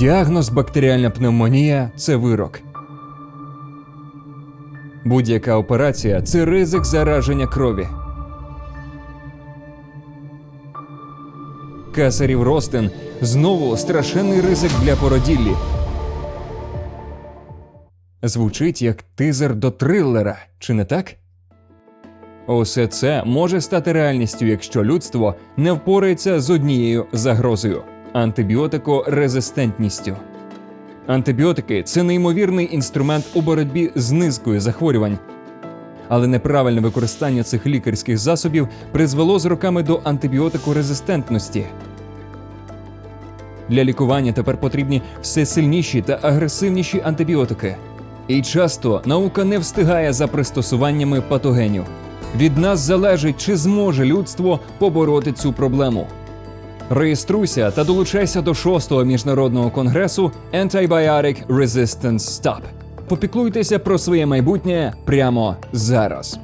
Діагноз бактеріальна пневмонія це вирок. Будь-яка операція це ризик зараження крові. Кесарів ростин знову страшенний ризик для породіллі. Звучить як тизер до трилера, чи не так? Усе це може стати реальністю, якщо людство не впорається з однією загрозою антибіотикорезистентністю. Антибіотики це неймовірний інструмент у боротьбі з низкою захворювань. Але неправильне використання цих лікарських засобів призвело з роками до антибіотикорезистентності. Для лікування тепер потрібні все сильніші та агресивніші антибіотики. І часто наука не встигає за пристосуваннями патогенів. Від нас залежить, чи зможе людство побороти цю проблему. Реєструйся та долучайся до шостого міжнародного конгресу Antibiotic Resistance Stop. Попіклуйтеся про своє майбутнє прямо зараз.